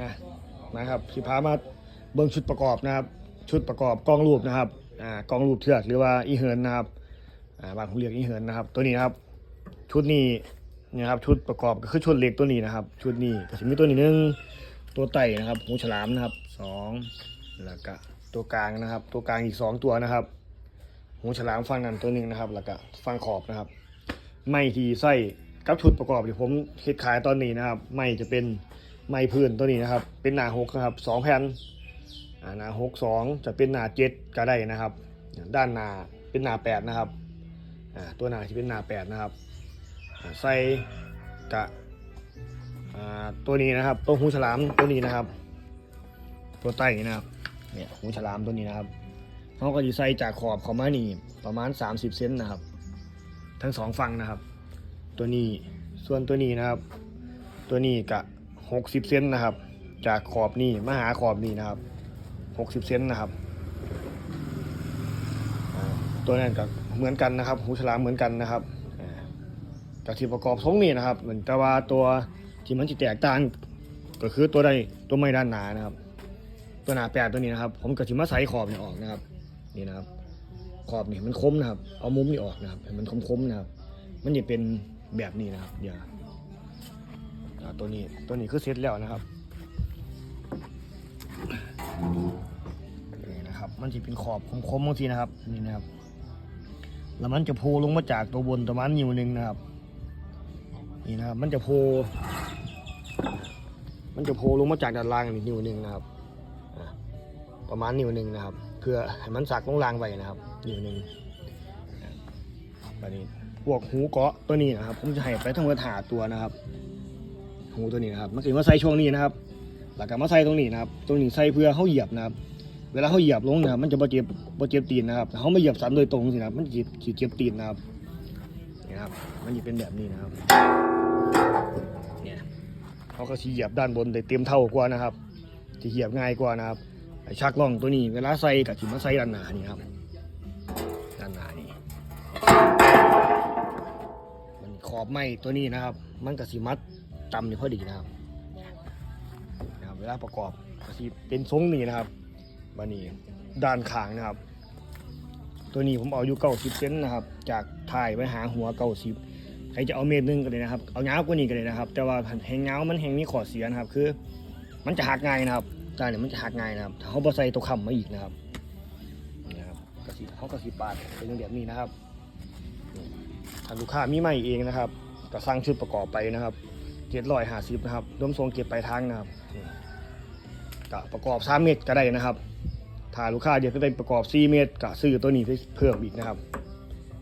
อะนะครับสิพามาเบิ่งชุดประกอบนะครับ ชุดประกอบกล้องรูปนะครับอ่ากล้องรูปเทือกหรือว่าอีเหินนะครับอ่าบางคนเรียกอีเหินนะครับ ตัวนี้นะครับ ชุดนี้นี่ยครับชุดประกอบก็คือชุดเหล็กตัวนี้นะครับ ชุดนี้ก็จะมีตัวนี้หนึ่งตัวไต่นะครับหูฉลามนะครับสองแล้วก็ตัวกลางนะครับ ตัวกลางอีกสองตัวนะครับหูฉลามฟังนั้นตัวหนึ่งนะครับ แล้วก็ฟังขอบนะครับ ไม่ที่ไส้กับชุดประกอบที่ผมเฮ็ดขายตอนนี้นะครับ ไม่จะเป็น ไม้พื้นตัวนี้นะครับ เป็นหนาหกนะครับสองแผ่นอ่าหนาหกสองจะเป็นหนาเจ็ดก็ได้นะครับ ด้านหนาเป็นหนาแปดนะครับอ่าตัวหนาที่เป็นหนาแปดนะครับใส่กะอ่าตัวนี้นะครับตัวหูฉลามตัวนี้นะครับ ตัวใต้นี่นะครับเนี่ยหูฉลามตัวนี้นะครับเขาก็จะใส่จากขอบเขามานี่ประมาณ 30 เซนนะครับ ทั้งสองฝั่งนะครับ ตัวนี้ส่วนตัวนี้นะครับ ตัวนี้กะ 60เซนนะครับ จากขอบนี่มาหาขอบนี่นะครับ 60เซนนะครับตัวนั้นก็เหมือนกันนะครับหูฉลามเหมือนกันนะครับอ่ากับที่ประกอบทรงนี่นะครับเหมือนแต่ว่าตัวที่มันจะแตกต่างก็คือตัวใดตัวไม่ด้านหนานะครับ ตัวหนาแปดตัวนี้นะครับ ผมก็จะมาใส่ขอบนี่ออกนะครับนี่นะครับ ขอบนี่มันคมนะครับ เอามุมนี่ออกนะครับให้มันคมๆนะครับ มันจะเป็นแบบนี้นะครับเดี๋ยวอ่า ตัวนี้ตัวนี้คือเสร็จแล้วนะครับนี่นะครับ มันจะเป็นขอบคมๆบางทีนะครับนี่นะครับ แล้วมันจะโผล่ลงมาจากตัวบนประมาณนิ้วหนึงนะครับ นี่นะครับ มันจะโผล่มันจะโผล่ลงมาจากด้านล่างนิ้วหนึงนะครับประมาณนิ้วหนึ่งนะครับ เพื่อให้มันสักลงรางไว้นะครับนิ้วหนึ่งแบบนี้พวกหูเกาะตัวนี้นะครับ ผมจะให้ไปทั้งหมดหาตัวนะครับ หูตัวนี้นะครับมันคือมาใส่ช่วงนี้นะครับ หลักการมาใส่ตรงนี้นะครับ ตรงนี้ใส่เพื่อเขาเหยียบนะครับ เวลาเขาเหยียบลงนะครับมันจะบ่เจ็บบ่เจ็บตีนนะครับถ้าเขาไม่เหยียบซ้ำโดยตรงสินะครับมันจะสิเจ็บตีนนะครับนี่นะครับ มันจะเป็นแบบนี้นะครับเนี่ยเขาก็สิเหยียบด้านบนได้เต็มเท่ากว่านะครับจะเหยียบง่ายกว่านะครับไอชักล่องตัวนี้ เวลาใส่กับถิมาใส่ด้านหน้านี่ครับด้านหน้านี่มันขอบไม้ตัวนี้นะครับ มันกับสีมัด จำนี่พอดีนะครับนะครับ เวลาประกอบก็สีเป็นทรงนี้นะครับบันนี้ด้านขางนะครับ ตัวนี้ผมเอาอยู่เก้าสิบเซนนะครับ จากถ่ายไปหาหัวเก้าสิบใครจะเอาเมตรนึงก็เลยนะครับเอาเงากว่านี้ก็เลยนะครับ แต่ว่าแหงเงามันแหงมีขอเสียนะครับ คือ มันจะหักง่ายนะครับจานเนี่ยมันจะหักง่ายนะครับถ้าเขาบอใส่ตัวคำมาอีกนะครับนะครับกระสีเขากระสีปาดเป็นแบบนี้นะครับถ้าลูกค้ามีใหม่เองนะครับก็สร้างชุดประกอบไปนะครับ เจ็ดร้อยห้าสิบนะครับรวมทรงเก็บไปลายทางนะครับนี่ก็ประกอบสามเมตรก็ได้นะครับถ้าลูกค้าเดี๋ยวไปประกอบสี่เมตรก็ซื้อตัวนี้ไปเพิ่มอีกนะครับ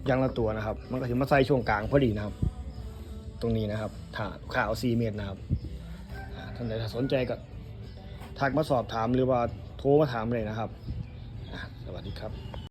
อยางละตัวนะครับ มันก็ถึงมาใส่ช่วงกลางพอดีนะครับ ตรงนี้นะครับ ถ้าลูกค้าเอาสี่เมตรนะครับอ่าท่านใดถ้าสนใจก็ทักมาสอบถามหรือว่าโทรมาถามเลยนะครับอะสวัสดีครับ